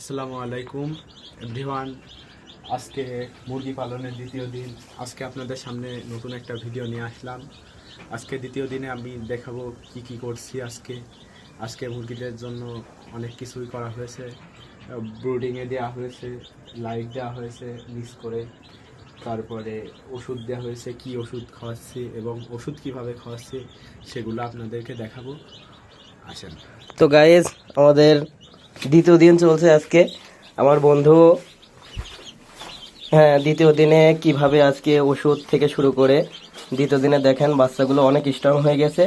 আসসালামু আলাইকুম, এভরিওয়ান। আজকে মুরগি পালনের দ্বিতীয় দিন। আজকে আপনাদের সামনে নতুন একটা ভিডিও নিয়ে আসলাম। আজকে দ্বিতীয় দিনে আমি দেখাবো কি কি করছি আজকে। আজকে মুরগিদের জন্য অনেক কিছুই করা হয়েছে। ব্রুডিংয়ে দেওয়া হয়েছে, লাইট দেওয়া হয়েছে, মিক্স করে। তারপরে ওষুধ দেওয়া হয়েছে, কি ওষুধ খাওয়াচ্ছি এবং ওষুধ কীভাবে খাওয়াচ্ছি সেগুলো আপনাদেরকে দেখাবো। আসেন। তো গাইজ আমাদের দ্বিতীয় দিন চলছে আজকে। আমার বন্ধু হ্যাঁ দ্বিতীয় দিনে কীভাবে আজকে ওষুধ থেকে শুরু করে দ্বিতীয় দিনে দেখেন বাচ্চাগুলো অনেক স্ট্রং হয়ে গেছে।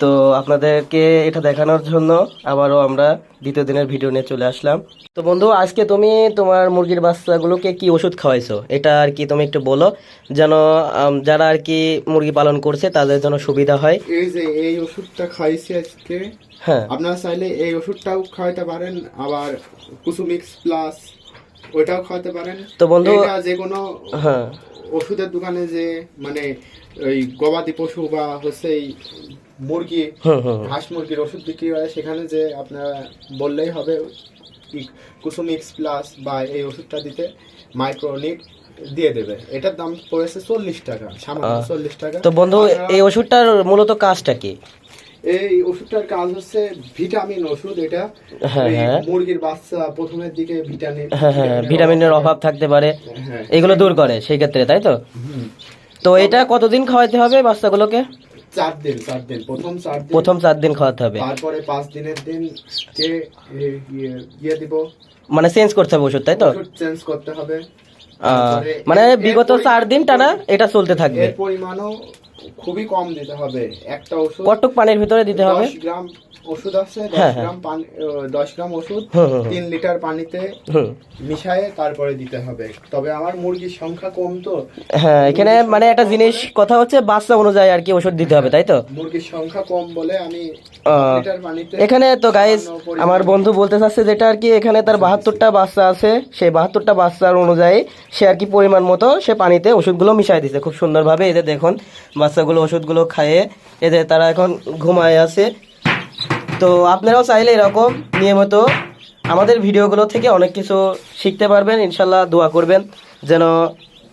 তো আপনাদেরকে এটা দেখানোর জন্য আবারও আমরা দ্বিতীয় দিনের ভিডিও নিয়ে চলে আসলাম। তো বন্ধু আজকে তুমি তোমার মুরগির বাচ্চাগুলোকে কি ওষুধ খাওয়াইছো? এটা আর কি তুমি একটু বলো যেন যারা আর কি মুরগি পালন করছে তাদের জন্য সুবিধা হয়। এই যে এই ওষুধটা খাইছি আজকে। হ্যাঁ। আপনারা চাইলে এই ওষুধটাও খাওয়াতে পারেন আবার কুসুমিক্স প্লাস ওইটাও খাওয়াতে পারেন। তো বন্ধু যে কোনো হ্যাঁ। ওষুধের দোকানে যে মানে ওই গবাদি পশু বা হচ্ছে এই মুরগি হুম হুম হাঁস মুরগির ওষুধ বিক্রি হয় সেখানে যে আপনারা বললেই হবে কুসুমিক্স প্লাস বা এই ওষুধটা দিতে মাইক্রোনিট দিয়ে দেবে। এটার দাম পড়েছে চল্লিশ টাকা সামান্য চল্লিশ টাকা। তো বন্ধু এই ওষুধটার মূলত কাজটা কি? এই ওষুধটার কাজ হচ্ছে ভিটামিন ওষুধ এটা। হ্যাঁ, হ্যাঁ। মুরগির বাচ্চা প্রথমের দিকে ভিটামিন হ্যাঁ ভিটামিনের অভাব থাকতে পারে। এগুলো দূর করে সেই ক্ষেত্রে তাই তো? তো এটা কতদিন খাওয়াতে হবে বাচ্চাগুলোকে? চার দিন চার দিন। প্রথম চার দিন প্রথম চার দিন খাওয়াতে হবে। তারপরে পাঁচ দিনের দিন কে ইয়ে- ইয়ে দিব। মানে চেঞ্জ করতে হবে ওষুধ তাই তো? চেঞ্জ করতে হবে। মানে বিগত চার দিন টানা এটা চলতে থাকবে। এর পরিমাণও খুবই কম দিতে হবে। একটা ওষুধ কটক পানির ভিতরে দিতে হবে? দশ গ্রাম ওষুধ আছে দশ হ্যাঁ, হ্যাঁ। গ্রাম পানি আহ, দশ গ্রাম ওষুধ হুম হুম লিটার পানিতে মিশায়ে তারপরে দিতে হবে। তবে আমার মুরগির সংখ্যা কম তো। হ্যাঁ এখানে মানে একটা জিনিস কথা হচ্ছে বাচ্চা অনুযায়ী আর কি ওষুধ দিতে হবে তাই তো? মুরগির সংখ্যা কম বলে আমি লিটার পানিতে এখানে তো গাইস আমার বন্ধু বলতে চাচ্ছে যেটা আর কি এখানে তার বাহাত্তরটা বাচ্চা আছে। সেই বাহাত্তরটা বাচ্চার অনুযায়ী সে আর কি পরিমাণ মতো সে পানিতে ওষুধগুলো মিশাই দিছে। খুব সুন্দরভাবে এদের দেখুন বাচ্চাগুলো, ওষুধগুলো খাইয়ে এদের তারা এখন ঘুমায় আছে। তো আপনারাও চাইলে এরকম নিয়মিত আমাদের ভিডিওগুলো থেকে অনেক কিছু শিখতে পারবেন, ইনশাল্লাহ দোয়া করবেন, যেন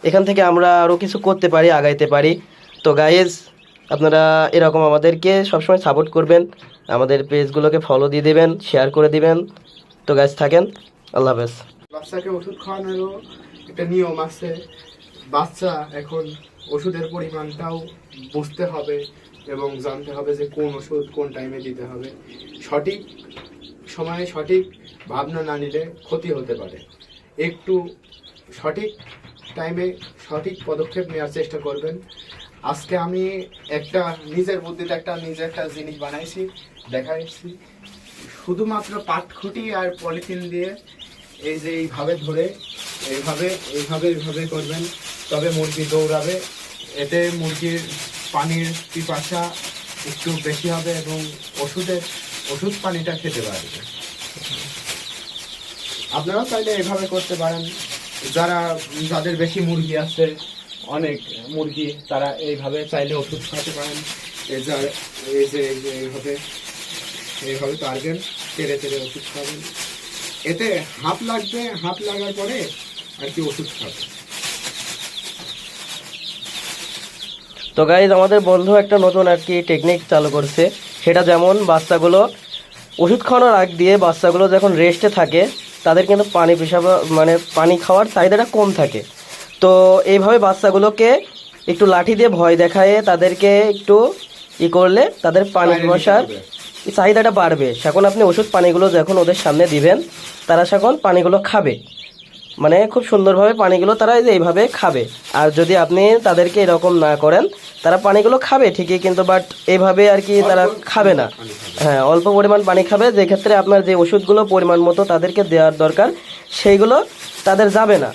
এখান থেকে আমরা আরও কিছু করতে পারি, আগাইতে পারি। তো গাইজ আপনারা এরকম আমাদেরকে সবসময় সাপোর্ট করবেন, আমাদের পেজগুলোকে ফলো দিয়ে দেবেন শেয়ার করে দিবেন। তো গাইজ থাকেন, আল্লাহ হাফেজ। বাচ্চাকে ওষুধ খাওয়ানোরও একটা নিয়ম আছে, বাচ্চা এখন ওষুধের পরিমাণটাও বুঝতে হবে এবং জানতে হবে যে কোন ওষুধ কোন টাইমে দিতে হবে। সঠিক সময়ে সঠিক ভাবনা না নিলে ক্ষতি হতে পারে। একটু সঠিক টাইমে সঠিক পদক্ষেপ নেওয়ার চেষ্টা করবেন। আজকে আমি একটা নিজের বুদ্ধিতে একটা নিজে একটা জিনিস বানাইছি, দেখাইছি। শুধুমাত্র পাটখুটি আর পলিথিন দিয়ে এই যে এইভাবে ধরে, এইভাবে এইভাবে এইভাবে করবেন। তবে মুরগি দৌড়াবে। এতে মুরগির পানির পিপাসা একটু বেশি হবে এবং ওষুধের, ওষুধ পানিটা খেতে পারবে। আপনারাও চাইলে এভাবে করতে পারেন। যারা, যাদের বেশি মুরগি আছে, অনেক মুরগি তারা এইভাবে চাইলে ওষুধ খাওয়াতে পারেন। এই যা- এই যে এই যে এইভাবে এইভাবে পারবেন তেড়ে তেড়ে ওষুধ খাবেন। এতে হাত লাগবে হাত লাগার পরে আর কি ওষুধ খাবে তো গাইজ আমাদের বন্ধু একটা নতুন আর কি টেকনিক চালু করছে। সেটা যেমন বাচ্চাগুলো ওষুধ খাওয়ানোর আগ দিয়ে বাচ্চাগুলো যখন রেস্টে থাকে তাদের কিন্তু পানি পেশাব মানে পানি খাওয়ার চাহিদাটা কম থাকে। তো এইভাবে বাচ্চাগুলোকে একটু লাঠি দিয়ে ভয় দেখায়ে তাদেরকে একটু ই করলে তাদের পানি হবে। চাহিদাটা বাড়বে। সেখন আপনি ওষুধ পানিগুলো যখন ওদের সামনে দিবেন তারা সেখন পানিগুলো খাবে। মানে খুব সুন্দরভাবে পানিগুলো তারা এই যে এইভাবে খাবে। আর যদি আপনি তাদেরকে এরকম না করেন তারা পানিগুলো খাবে ঠিকই কিন্তু বাট এভাবে আর কি তারা খাবে না। হ্যাঁ অল্প পরিমাণ পানি খাবে যে ক্ষেত্রে আপনার যে ওষুধগুলো পরিমাণ মতো তাদেরকে দেওয়ার দরকার সেইগুলো তাদের যাবে না।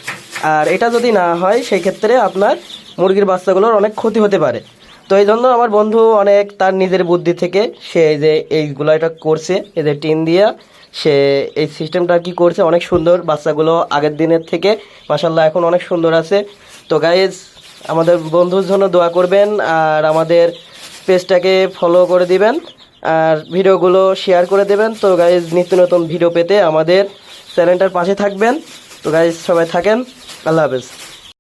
আর এটা যদি না হয় সেই ক্ষেত্রে আপনার মুরগির বাচ্চাগুলোর অনেক ক্ষতি হতে পারে। তো এই জন্য আমার বন্ধু অনেক তার নিজের বুদ্ধি থেকে সে এই যে এইগুলো এটা করছে এই যে টিন দিয়া সে এই সিস্টেমটা কি করছে? অনেক সুন্দর বাচ্চাগুলো আগের দিনের থেকে। মাসাল্লাহ এখন অনেক সুন্দর আছে। তো গাইজ আমাদের বন্ধুর জন্য দোয়া করবেন আর আমাদের পেজটাকে ফলো করে দিবেন আর ভিডিওগুলো শেয়ার করে দেবেন। তো গাইজ নিত্য নতুন ভিডিও পেতে আমাদের চ্যানেলটার পাশে থাকবেন। তো গাইজ সবাই থাকেন। আল্লাহ হাফেজ।